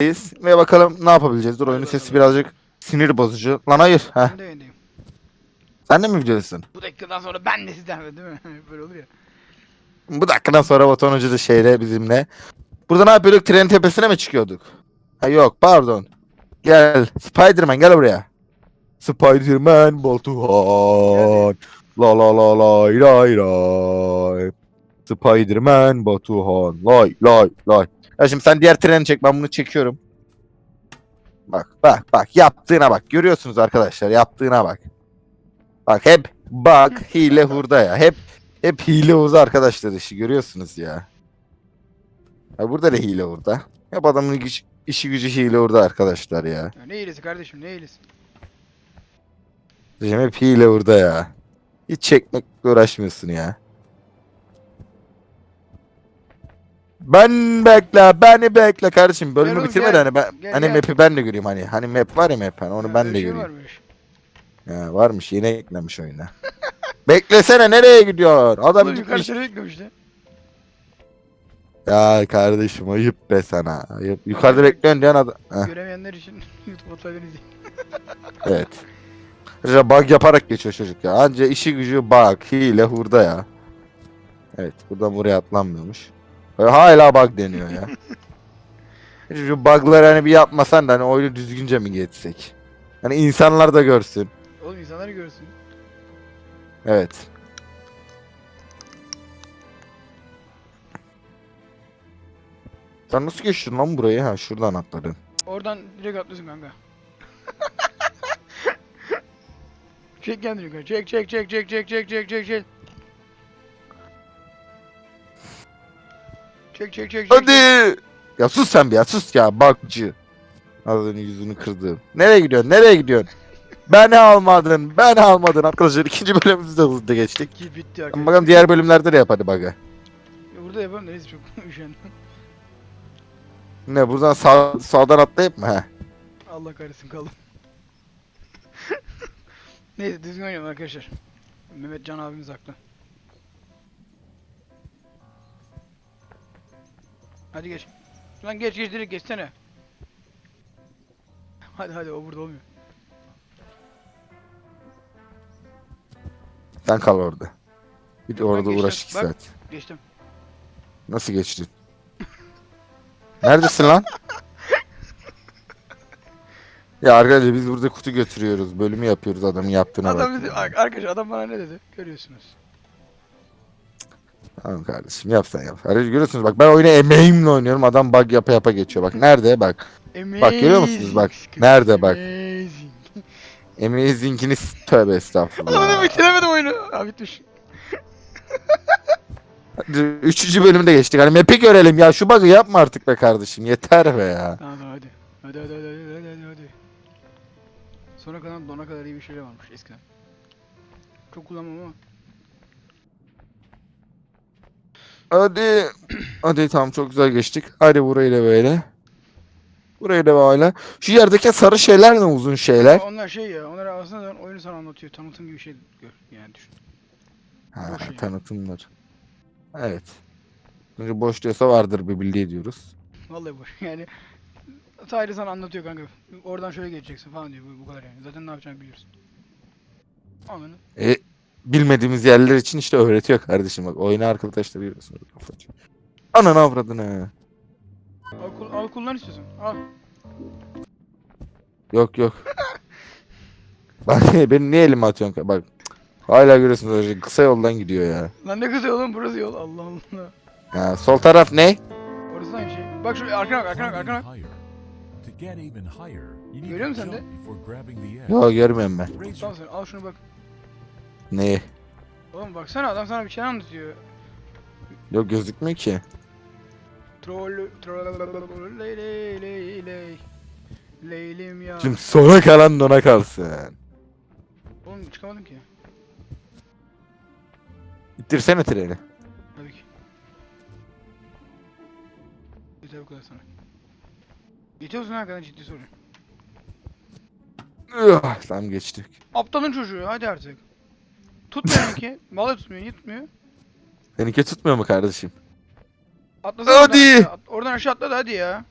trendeyiz ve bakalım ne yapabileceğiz. Dur oyunun sesi birazcık sinir bozucu. Lan hayır. Heh. Ben de yayındayım. Sen de mi videodasın? Bu dakikadan sonra ben de sizden değil mi? Böyle olur ya. Bu dakikadan sonra Batuhan Hoca da şeyle bizimle. Burada ne yapıyorduk? Trenin tepesine mi çıkıyorduk? Ha yok pardon. Gel. Spiderman gel buraya. Spiderman Batuhan. La la la lay lay lay. Spiderman Batuhan. Lay lay lay. Ya şimdi sen diğer treni çek ben bunu çekiyorum. Bak bak bak yaptığına bak. Görüyorsunuz arkadaşlar yaptığına bak. Bak hep bak hile hurda ya. Hep hep hile hurda arkadaşlar işi görüyorsunuz ya. Ya burada da hile hurda. Hep adamın güç, işi gücü hile hurda arkadaşlar ya. ya. Ne iyilesi kardeşim ne. Diyeceğim hep hile hurda ya. Hiç çekmekle uğraşmıyorsun ya. Ben bekle, beni bekle kardeşim. Bölümü Gel oğlum, bitirmedi gel. hani ben Gel, hani gel. map'i ben de göreyim hani. Hani map var ya map hani onu ben de şey göreyim. varmış. Ya varmış yine eklemiş oyuna. Beklesene nereye gidiyor? Adam Oğlum yukarı gitmiş. beklemişti. Ya kardeşim ayıp be sana. Ayıp. Yukarıda bekliyorsun diyen adam. Heh, Göremeyenler için YouTube oturakını izleyin. evet. Ayrıca bug yaparak geçiyor çocuk ya. Anca işi gücü bug, hile, hurda ya. Evet buradan buraya atlanmıyormuş. Böyle hala bug deniyor ya. Şu bug'ları hani bir yapmasan da hani oyunu düzgünce mi geçsek? Hani insanlar da görsün. Oğlum insanlar görsün. Evet. Sen nasıl geçtin lan burayı? Ha şuradan atladın. Oradan direkt atlıyorsun kanka. çek kendini yukarı. Çek çek çek çek çek çek çek çek çek. Çek çek çek çek. Hadi. Ya sus sen bir ya sus ya bakcı. Az önce yüzünü kırdım. Nereye gidiyorsun? Nereye gidiyorsun? Beni almadın. Beni almadın. Arkadaşlar ikinci bölümümüzü de hızlı geçtik. Ki bitti arkadaşlar. bakalım diğer bölümlerde de yap hadi bug'ı. Ya Burada yapalım da neyse çok üşendim. Ne buradan sağ, sağdan atlayıp mı? He. Allah kahretsin kaldım. Neyse düzgün oynayalım arkadaşlar. Mehmet Can abimiz haklı. Hadi geç. Lan geç geç direkt geçsene. Hadi hadi o burada olmuyor. Sen kal orada. Bir de orada geçtim. uğraş iki Bak. saat. Geçtim. Nasıl geçtin? Neredesin lan? Ya arkadaşlar biz burada kutu götürüyoruz. Bölümü yapıyoruz adamın yaptığına Adam bak. bizi, ar- arkadaş adam bana ne dedi? Görüyorsunuz. Tamam kardeşim yap sen yap. Arkadaşlar görüyorsunuz bak ben oyunu emeğimle oynuyorum. Adam bug yapa yapa geçiyor. Bak nerede bak. Bak, görüyor musunuz? Bak, Amazing, nerede bak. Amazing. Amazing'ini tövbe estağfurullah. bitiremedim oyunu. Ha bitmiş. Üçüncü bölümde geçtik. Hani map'i görelim ya. Şu bug'ı yapma artık be kardeşim. Yeter be ya. Tamam hadi. Hadi hadi hadi hadi hadi hadi. Sona kadar dona kadar iyi bir şeyler varmış eskiden. Çok kullanmam ama. Hadi. Hadi tamam çok güzel geçtik. Hadi burayı da böyle. Burayı da böyle. Şu yerdeki sarı şeyler ne uzun şeyler? Onlar şey ya, onlar aslında oyunu sana anlatıyor. Tanıtım gibi şey gör yani düşün. Ha, boş yani. tanıtımlar. Evet. Önce boş diyorsa vardır bir bildiği diyoruz. Vallahi boş yani. Sadece sana anlatıyor kanka. Oradan şöyle geçeceksin falan diyor bu, bu kadar yani. Zaten ne yapacağını biliyorsun. Anladın? E, bilmediğimiz yerler için işte öğretiyor kardeşim bak. Oyunu arkadaşlar kafacı. Ananı avradını. Al, kul- al kullan istiyorsan. Al. Yok yok. Bak beni niye elime atıyorsun? Bak. Hala görüyorsunuz öyle kısa yoldan gidiyor ya. Lan ne kızıyor oğlum burası yol. Allah Allah. Ya sol taraf ne? Orası da aynı şey. Bak şu arkana bak arkana bak arkana bak. Görüyor musun sen de? de? Yok görmüyorum ben. Tamam sen al şunu bak. Neyi? Oğlum baksana adam sana bir şey anlatıyor. Yok gözükmüyor ki. Troll troll ley ley ley ley. Leylim ya. Şimdi sona kalan dona kalsın. Oğlum çıkamadım ki. İttirsene treni. Tabii ki. Yeter bu kadar sana. Geçiyor musun hakikaten ciddi soru. Üh, Tamam geçtik. Aptalın çocuğu hadi artık. Tutmuyor ki. Vallahi tutmuyor. Niye tutmuyor? Seninki tutmuyor mu kardeşim? Atlasana Hadi. Oradan aşağı, at- oradan aşağı atladı hadi ya.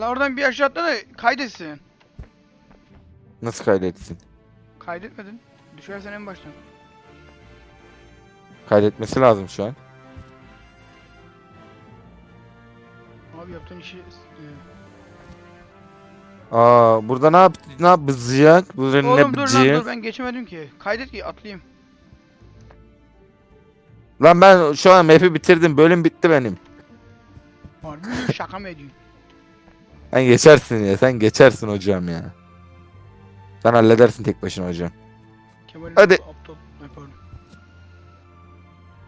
La oradan bir aşağı atla da kaydetsin. Nasıl kaydetsin? Kaydetmedin. Düşersen en baştan. Kaydetmesi lazım şu an. Abi yaptığın işi... e, Aa burada ne yap ne yapacak? Burada Oğlum ne dur lan yapacak? dur ben geçemedim ki. Kaydet ki atlayayım. Lan ben şu an map'i bitirdim. Bölüm bitti benim. Harbi mi? şaka mı ediyorsun? Sen geçersin ya. Sen geçersin hocam ya. Sen halledersin tek başına hocam. Kemal'in Hadi. aptal.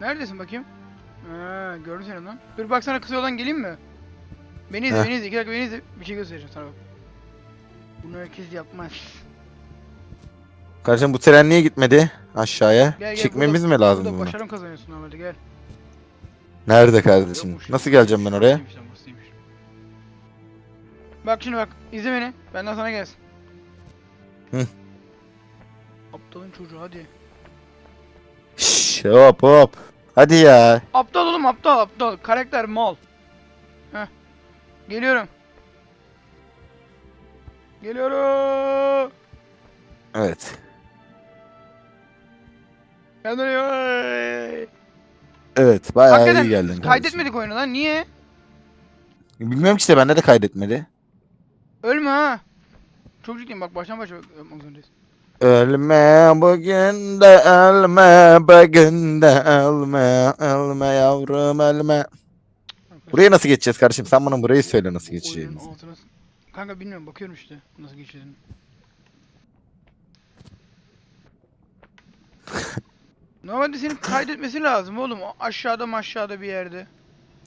Neredesin bakayım? Ha, gördüm seni lan. Dur bak sana kısa yoldan geleyim mi? Beni izle, Heh. beni izle. İki dakika beni izle. Bir şey göstereceğim sana bak. Bunu herkes yapmaz. Kardeşim bu tren niye gitmedi aşağıya? Gel, gel, Çekmemiz burada- mi lazım Burada bunu? başarım kazanıyorsun normalde gel. Nerede kardeşim? Yokmuş. Nasıl geleceğim ben oraya? Burasıymış lan, burasıymış. Bak şimdi bak izle beni. Benden sana gelsin. Hı. Aptalın çocuğu hadi. Şşş hop hop. Hadi ya. Aptal oğlum aptal aptal. Karakter mal. Heh. Geliyorum. Geliyorum. Evet. Geliyorum. Evet bayağı Hakikaten iyi geldin. kardeşim. kaydetmedik oyunu lan. Niye? Bilmiyorum ki işte bende de kaydetmedi. Ölme ha. Çok ciddiyim bak baştan başa yapmak zorundayız. Ölme bugün de ölme bugün de ölme ölme yavrum ölme. Buraya nasıl geçeceğiz kardeşim? Sen bana burayı söyle nasıl Oyunun geçeceğimizi. altına... Kanka bilmiyorum bakıyorum işte nasıl geçeceğini. Normalde senin kaydetmesi lazım oğlum. Aşağıda mı aşağıda bir yerde.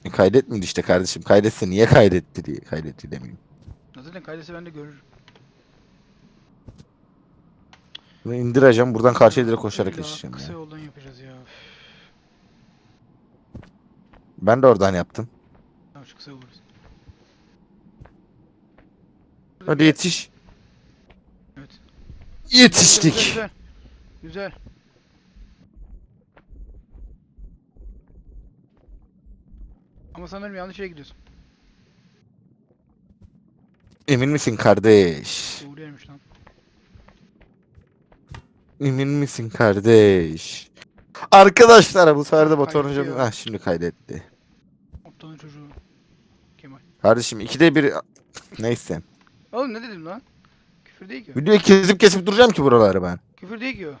E, Kaydetmedi işte kardeşim. Kaydetse niye kaydetti diye kaydetti demeyeyim. Zaten kaydetse ben de görürüm. Bunu indireceğim buradan karşıya direkt koşarak geçeceğim Kısa ya. yoldan yapacağız ya. Ben de oradan yaptım. Tamam şu kısa yol burası. Hadi yetiş. Evet. Güzel, Yetiştik. Güzel. Güzel. Ama sanırım yanlış yere gidiyorsun. Emin misin kardeş? Doğru yermiş lan. Emin misin kardeş? Arkadaşlar bu sefer de Batuhan hocam ah şimdi kaydetti. Aptalın çocuğu. Kemal. Kardeşim ikide bir neyse. Oğlum ne dedim lan? Küfür değil ki o. Videoyu kesip kesip duracağım ki buraları ben. Küfür değil ki o.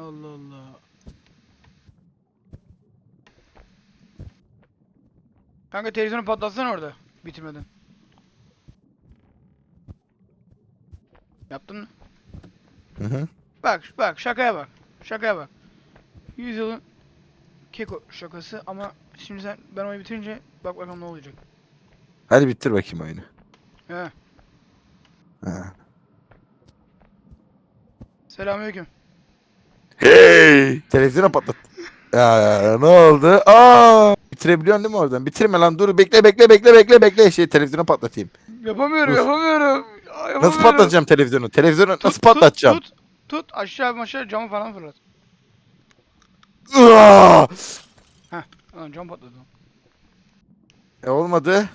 Allah Allah. Kanka televizyonu patlatsana orada. Bitirmeden. Yaptın mı? Hı hı. Bak bak şakaya bak. Şakaya bak. Yüzyılın keko şakası ama şimdi sen ben oyunu bitirince bak bakalım ne olacak. Hadi bitir bakayım oyunu. He. Ha. Selamünaleyküm. Hey! Televizyona patlat. Ya ne oldu? Aa! Bitirebiliyorsun değil mi oradan? Bitirme lan dur bekle bekle bekle bekle bekle şey televizyonu patlatayım. Yapamıyorum Dur. yapamıyorum. Aa, Nasıl yapamıyorum. patlatacağım televizyonu? Televizyonu Tut, nasıl tut, patlatacağım? Tut, tut, aşağı aşağı camı falan fırlat. Aa! Lan cam patladı. E olmadı.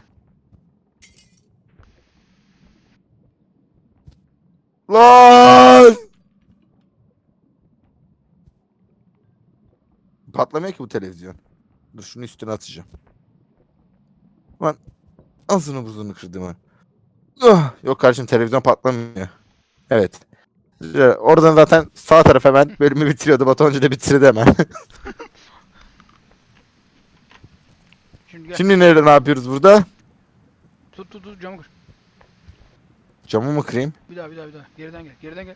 Lan! Patlamıyor ki bu televizyon. Dur şunu üstüne atacağım. Lan ağzını buzunu kırdım ha. Ah, yok kardeşim televizyon patlamıyor. Evet. Ee, Oradan zaten sağ taraf hemen bölümü bitiriyordu. Batuhanca da bitirdi hemen. Şimdi gel. Şimdi nerede ne yapıyoruz burada? Tut tut tut camı kır. Camı mı kırayım? Bir daha bir daha bir daha. Geriden gel. Geriden gel.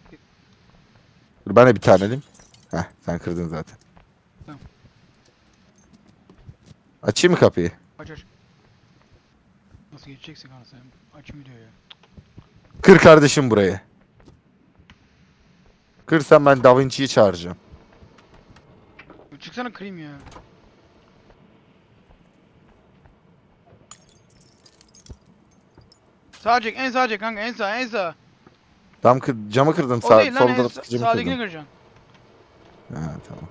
Dur ben de bir tane alayım. Heh sen kırdın zaten. Tamam. Açayım mı kapıyı? Aç aç. Nasıl geçeceksin anasını? Açayım video ya. Kır kardeşim burayı. Kırsan ben Da Vinci'yi çağıracağım. Çıksana kırayım ya. Çek, en sağa çek kanka, en sağa, en sağa. Tam kır, camı kırdın. O Sağ, sol en taraf sa- camı sağdakini kırdın. kıracaksın. Ha tamam.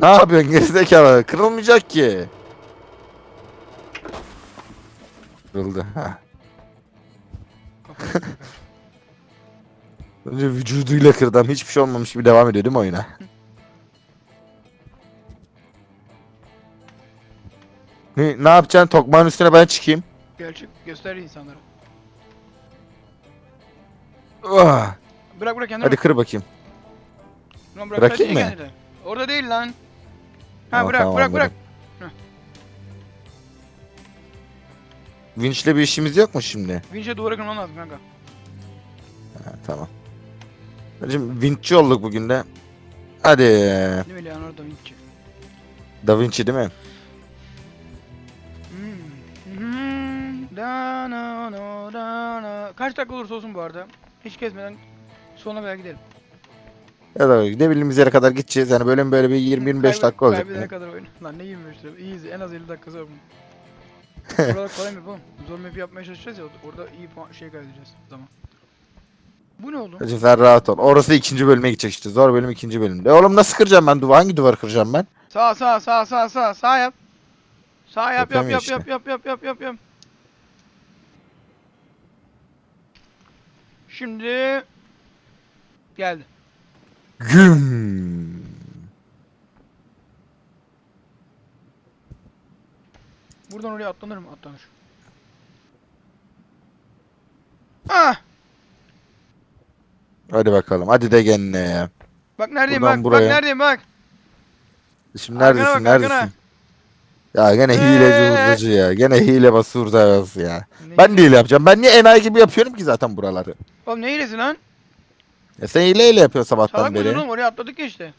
Ne yapıyorsun gerizekalı? Kırılmayacak ki. Kırıldı. Ha. Önce vücuduyla kırdı ama hiçbir şey olmamış gibi devam ediyor değil mi oyuna? ne, ne yapacaksın? Tokmağın üstüne ben çıkayım. Gerçek göster insanlara. Ah, Bırak bırak kendini. Hadi kır bakayım. Lan bırak, bırakayım bırak mı? kendini. Orada değil lan. Ha Tamam, bırak bırak bırak. Vinçle bir işimiz yok mu şimdi? Vinç'e duvara kırman lazım kanka. Ha, tamam. Hacım vinççi olduk bugün de. Hadi. Değil mi Leonardo da Vinci? Da Vinci değil mi? Hmm. Hmm. Da na na da na. Kaç dakika olursa olsun bu arada. Hiç kesmeden sonuna kadar gidelim. Ya da gidebildiğimiz yere kadar gideceğiz. Yani böyle böyle bir 20-25 Kaybet- dakika olacak. Kaybedene kadar oyun. Lan ne 25 lira? İyi en az 50 dakikası var bunun. Buralar kolay map oğlum. Zor map yapmaya çalışacağız ya orada iyi puan şey kaydedeceğiz zaman. Bu ne oldu? Sen rahat ol. Orası ikinci bölüme gidecek işte. Zor bölüm ikinci bölümde. E oğlum nasıl kıracağım ben duvar? Hangi duvar kıracağım ben? Sağ sağ sağ sağ sağ sağ yap. Sağ yap yap yap işte. yap yap yap yap yap yap. Şimdi geldi. Güm. Buradan oraya atlanır mı? Atlanır. Ah! Hadi bakalım. Hadi de ya. Bak neredeyim Buradan bak. buraya. Bak neredeyim bak. Şimdi Arkana neredesin? bak, arkana. neredesin? Ya gene hileci hurdacı ya. Gene hile bası hurdacı ya. Ne Ben de hile yapacağım. Ben niye enayi gibi yapıyorum ki zaten buraları? Oğlum ne hilesi lan? Ya sen hile hile yapıyorsun sabahtan Salak mısın beri. oğlum? Oraya atladık ya işte.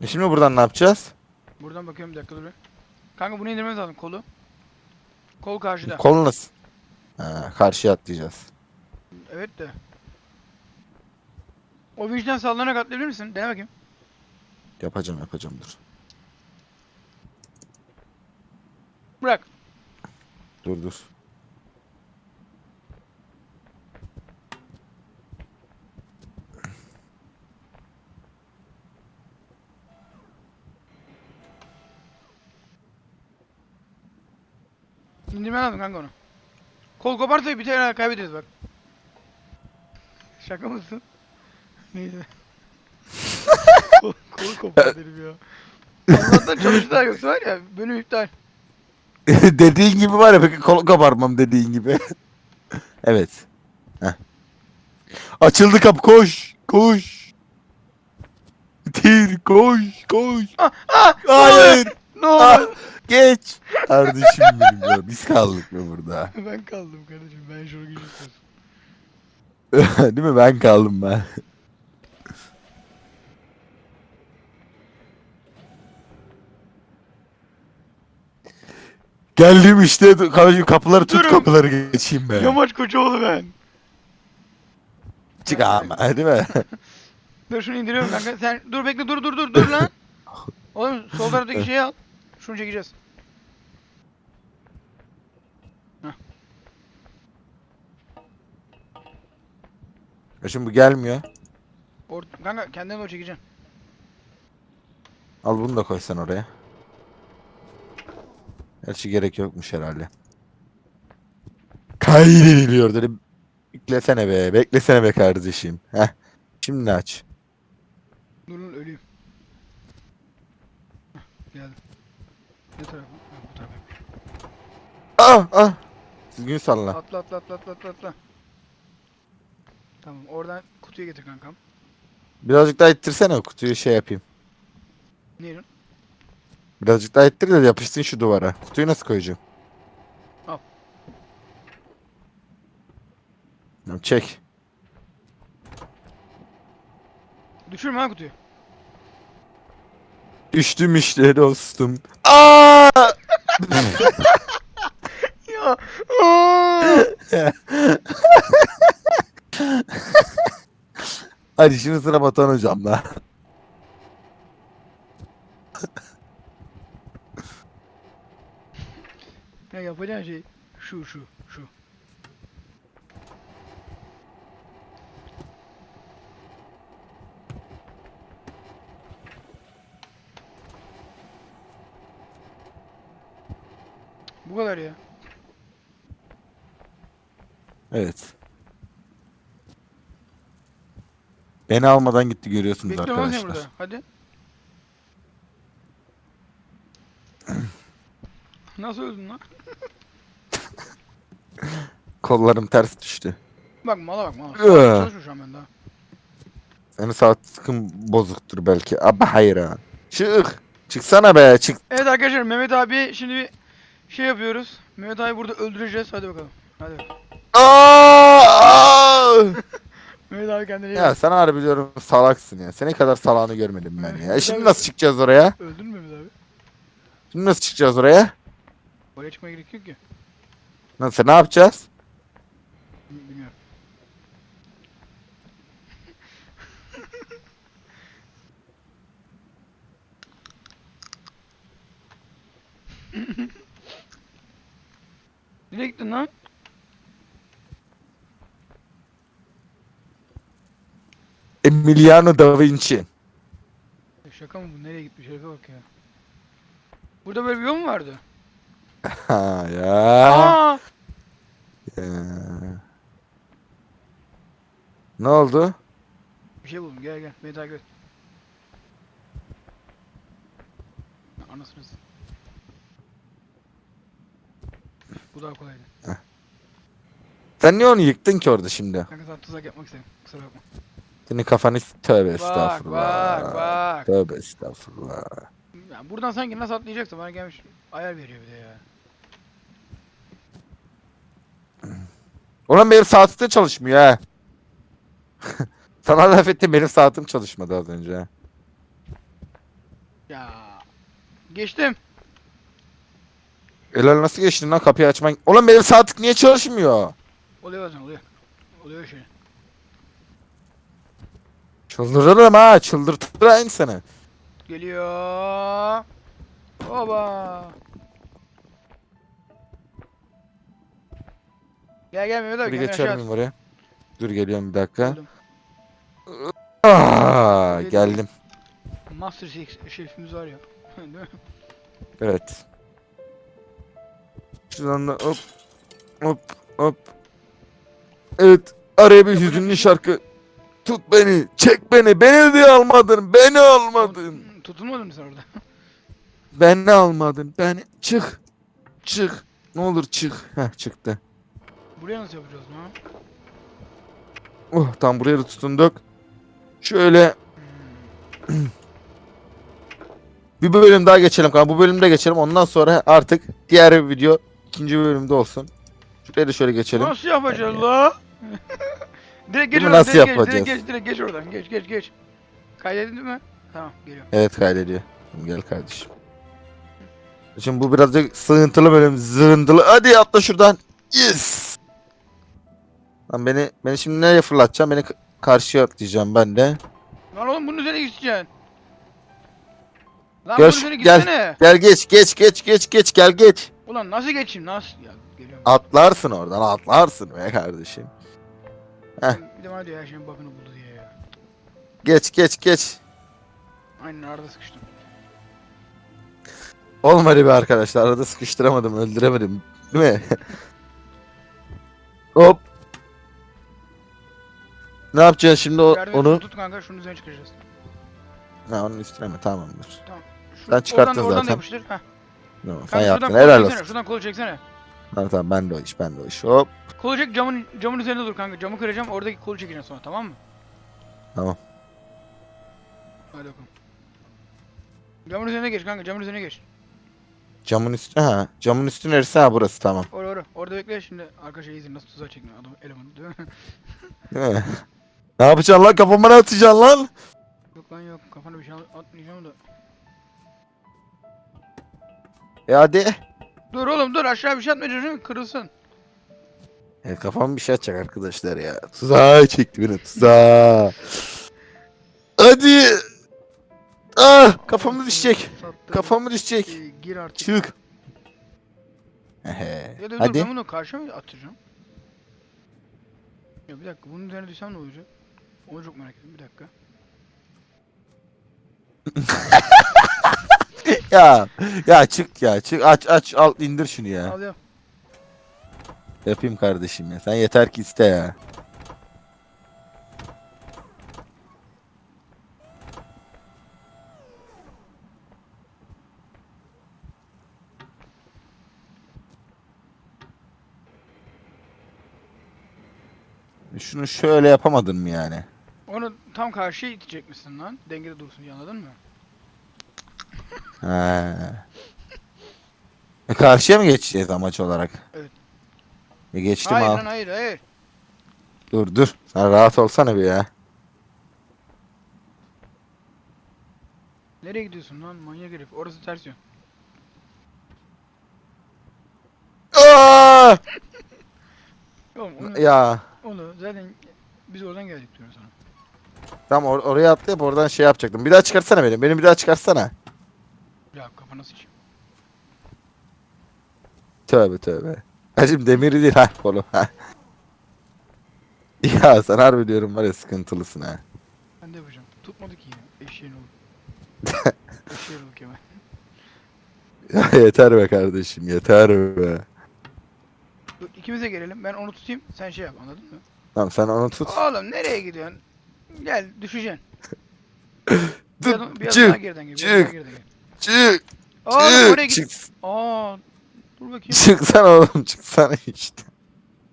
E Şimdi buradan ne yapacağız? Buradan bakıyorum bir dakika dur. bir. Kanka bunu indirmemiz lazım kolu. Kol karşıda. Kol nasıl? Ha, karşıya atlayacağız. Evet de. O vicdan sallanarak atlayabilir misin? Dene bakayım. Yapacağım yapacağım dur. Bırak. Dur dur. İndirmen lazım kanka onu. Kol koparsa bir tane kaybederiz bak. Şaka mısın? Neyse. kol, kolu kopar dedim ya. Allah'tan çalıştılar yoksa var ya bölüm iptal. dediğin gibi var ya peki kol kabarmam dediğin gibi. evet. Heh. Açıldı kapı koş koş. Tir koş koş. Ah ah! Hayır. Ne oldu? Ah, geç. Kardeşim benim ya. Biz kaldık mı burada? ben kaldım kardeşim ben şunu geçiyorsun. Değil mi? Ben kaldım ben. Geldim işte. Kardeşim kapıları tut Durun. kapıları geçeyim ben. Yamaç Koçoğlu ben. Çık ama değil mi? Dur şunu indiriyorum kanka. Sen dur bekle dur dur dur dur lan. Oğlum sol taraftaki şeyi al. Şunu çekeceğiz. Ya şimdi bu gelmiyor. Or kanka kendine doğru çekeceksin. Al bunu da koy sen oraya. Gerçi gerek yokmuş herhalde. Kaydediliyor dedim. Beklesene be, beklesene be kardeşim. Heh. Şimdi aç. Dur lan öleyim. Hah, geldim. Ne tarafı? Ha, bu tarafa. Ah ah. Düzgün salla. Atla atla atla atla atla atla. Tamam oradan kutuya getir kankam. Birazcık daha ittirsene o kutuyu şey yapayım. Lan? Birazcık daha ittir de yapışsın şu duvara. Kutuyu nasıl koyacağım? Al. Ya Çek. Düşürme ha kutuyu. Düştüm işte dostum. Aa! Ya. aa! Hadi şimdi sıra Batuhan hocamla. ya yapacağın şey şu şu şu. Bu kadar ya. Evet. Beni almadan gitti görüyorsunuz seni arkadaşlar. burada. Hadi. Nasıl öldün lan? Kollarım ters düştü. Bak mala bak mala. Iı. Çalışmış şu an ben daha. Senin saat sıkın bozuktur belki. Ama hayır ha. Çık. Çıksana be çık. Evet arkadaşlar Mehmet abi şimdi bir şey yapıyoruz. Mehmet abi burada öldüreceğiz. Hadi bakalım. Hadi. Aa! Mehmet abi kendine iyi ya sen harbi biliyorum salaksın ya. Senin kadar salağını görmedim ben ya. E şimdi nasıl çıkacağız oraya? Öldün mü Mehmet abi? Şimdi nasıl çıkacağız oraya? Oraya çıkmaya gerek yok ki. Nasıl ne yapacağız? Bilmiyorum. Nereye gittin lan? Emiliano da Vinci. Şaka mı bu? Nereye gitmiş? Şaka bak ya. Burada böyle bir yol mu vardı? Ha ya. Aa! Ya. Ne oldu? Bir şey buldum. Gel gel. Beni takip et. Anasını Bu daha kolaydı. Sen niye onu yıktın ki orada şimdi? Kanka sana tuzak yapmak istedim. Kusura bakma. Senin kafanı tövbe estağfurullah. bak bak. Tövbe estağfurullah. Ya buradan sanki nasıl atlayacaksın bana gelmiş ayar veriyor bir de ya. Ulan benim saatim de çalışmıyor ha. Sana laf ettim benim saatim çalışmadı az önce. ha. Ya geçtim. Helal nasıl geçtin lan kapıyı açman? Ulan benim saatim niye çalışmıyor? Oluyor bazen oluyor. Oluyor şey. Çıldırırım ha çıldırtır ha insanı. Geliyor. Oba. Gel gel Mehmet abi Bir kendini geçer miyim oraya? Dur geliyorum bir dakika. Aa, Geldim. geldim. Master şerifimiz var ya. Evet. Şuradan da hop hop hop. Evet. Araya bir hüzünlü şarkı. Tut beni, çek beni. Beni diye almadın. Beni almadın. Tutulmadın mı sen orada? Beni almadın. Beni çık. Çık. Ne olur çık. Heh çıktı. Buraya nasıl yapacağız lan? Oh tam buraya da tutunduk. Şöyle bir bölüm daha geçelim kanka. Bu bölümde geçelim. Ondan sonra artık diğer video ikinci bölümde olsun. Şuraya da şöyle geçelim. Nasıl yapacağız la? direkt geç oradan, Nasıl direkt geç, yapacağız? direkt geç, direkt geç oradan. Geç, geç, geç. Kaydedin değil mi? Tamam, geliyorum. Evet kaydediyor. Gel kardeşim. Şimdi bu birazcık sığıntılı bölüm. Zığıntılı. Hadi atla şuradan. Yes. Lan beni beni şimdi nereye fırlatacağım? Beni k- karşıya atlayacağım ben de. Lan oğlum bunun üzerine gideceksin. Lan Gel bunun üzerine gel. gitsene. Gel geç geç geç geç geç gel geç. Ulan nasıl geçeyim? Nasıl? Ya geliyorum. Atlarsın oradan atlarsın be kardeşim. Bir de bana diyor her şeyin bakını buldu diye ya. Geç geç geç. Aynen arada sıkıştım. Olmadı be arkadaşlar. Arada sıkıştıramadım, öldüremedim. Değil mi? Hop. Ne yapacağız şimdi o, Yardım et, onu? tut kanka şunun üzerine çıkacağız. Ha, onun üstüne mi? Tamamdır. Şu, Sen çıkarttın oradan, Oradan da zaten. yapıştır. Heh. Tamam, sen Kanka yaptın. şuradan kolu Helal çeksene. olsun. Şuradan kolu çeksene. Tamam tamam ben de o iş, ben de o iş. Hop. Kolu çek camın, camın üzerinde dur kanka. Camı kıracağım oradaki kolu çekeceğim sonra tamam mı? Tamam. Hadi bakalım. Camın üzerine geç kanka camın üzerine geç. Camın üstü, ha. Camın üstü neresi? Ha burası tamam. Orada orada. Orada bekle şimdi arka şeyi izin nasıl tuzağa çekmiyor adam elemanı değil mi? Değil mi? ne yapacaksın lan? Kafama ne atacaksın lan? yok lan yok kafana bir şey at- atmayacağım da. E hadi. Dur oğlum dur aşağı bir şey değil mi? Kırılsın. E, kafam bir şey atacak arkadaşlar ya. Tuzağa çekti beni tuzağa. Hadi. Ah kafamı düşecek. Sattım. Kafamı düşecek. Ee, gir artık. Çık. Ehe. Ya da dur Hadi. ben bunu karşıya mı atacağım? Ya bir dakika bunun üzerine düşsem ne olacak? Onu çok merak ettim bir dakika. Ya ya çık ya çık aç aç al indir şunu ya. Alıyorum. Yapayım kardeşim ya. Sen yeter ki iste ya. Şunu şöyle yapamadın mı yani? Onu tam karşıya itecekmişsin lan. Dengede dursun anladın mı? Ha. E, Karşıya mı geçeceğiz amaç olarak? Evet. E geçtim hayır al. lan hayır hayır. Dur dur. Sen rahat olsana bir ya. Nereye gidiyorsun lan manyak herif? Orası ters yön. Aa! Oğlum onu, Ya. onu zaten biz oradan geldik diyorum sana. Tamam or- oraya atlayıp oradan şey yapacaktım. Bir daha çıkarsana beni. Beni bir daha çıkarsana. Kafana sıçayım. Tövbe tövbe. Hacım demiri değil ha kolu. Ha. ya sen harbi diyorum var ya sıkıntılısın ha. Ben de yapacağım. Tutmadı ki yine. Eşeğin oğlu. Eşeğin oğlu Kemal. Ya yeter be kardeşim yeter be. Dur ikimiz de gelelim. Ben onu tutayım. Sen şey yap anladın mı? Tamam sen onu tut. Oğlum nereye gidiyorsun? Gel düşeceksin. Bir adım, bir adım daha geriden gel. Bir adım daha çık. geriden gel. Çık. Oğlum oraya git. Çık. Aa, dur bakayım. Çıksana oğlum çıksana işte.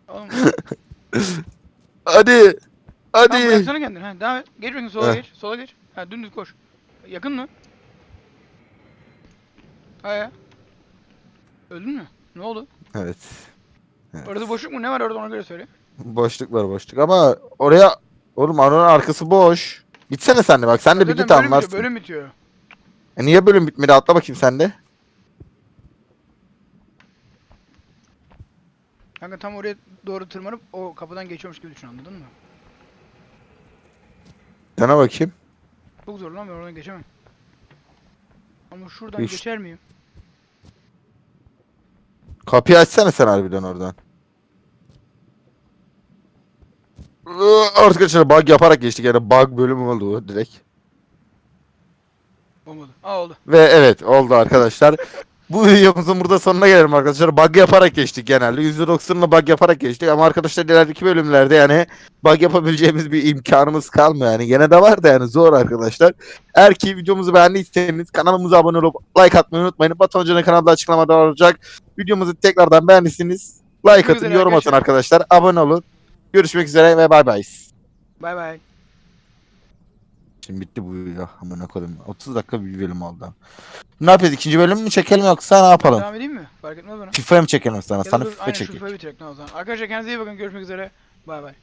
Oğlum, Hadi. tamam Hadi. bıraksana kendini. Ha, devam et. Geç bakayım sola Heh. geç. Sola geç. Ha dümdüz koş. Yakın mı? Ha ya. Öldün mü? Ne oldu? Evet. Evet. Orada boşluk mu? Ne var orada ona göre söyle. Boşluk var boşluk ama oraya oğlum oranın arkası boş. Gitsene sen de bak sen de bir Zaten git bölüm bitiyor, anlarsın. Bölüm bitiyor. E niye bölüm bitmedi atla bakayım sen de. Kanka tam oraya doğru tırmanıp o kapıdan geçiyormuş gibi düşün anladın mı? Sana bakayım. Çok zor lan ben oradan geçemem. Ama şuradan Hiç- geçer miyim? Kapıyı açsana sen harbiden oradan. Iı, Arkadaşlar bug yaparak geçtik yani bug bölümü oldu direkt. Olmadı. Aa oldu. Ve evet oldu arkadaşlar. Bu videomuzun burada sonuna gelelim arkadaşlar. Bug yaparak geçtik genelde. %90'la bug yaparak geçtik ama arkadaşlar ilerideki bölümlerde yani bug yapabileceğimiz bir imkanımız kalmıyor yani. Gene de var da yani zor arkadaşlar. Eğer ki videomuzu beğendiyseniz kanalımıza abone olup like atmayı unutmayın. Batuhan Hoca'nın kanalda açıklamada olacak. Videomuzu tekrardan beğendiyseniz like atın, yorum atın arkadaşlar. Abone olun. Görüşmek üzere ve bay bay. Bay bay. Şimdi bitti bu video. Amına koyayım. 30 dakika bir bölüm oldu. Ne yapacağız? İkinci bölüm mü çekelim yoksa ne yapalım? Devam edeyim mi? Fark etmez bana. FIFA'ya mı çekelim sana? Ya sana dur, FIFA aynen, çekeyim. FIFA'ya bitirek ne o zaman. Arkadaşlar kendinize iyi bakın. Görüşmek üzere. Bay bay.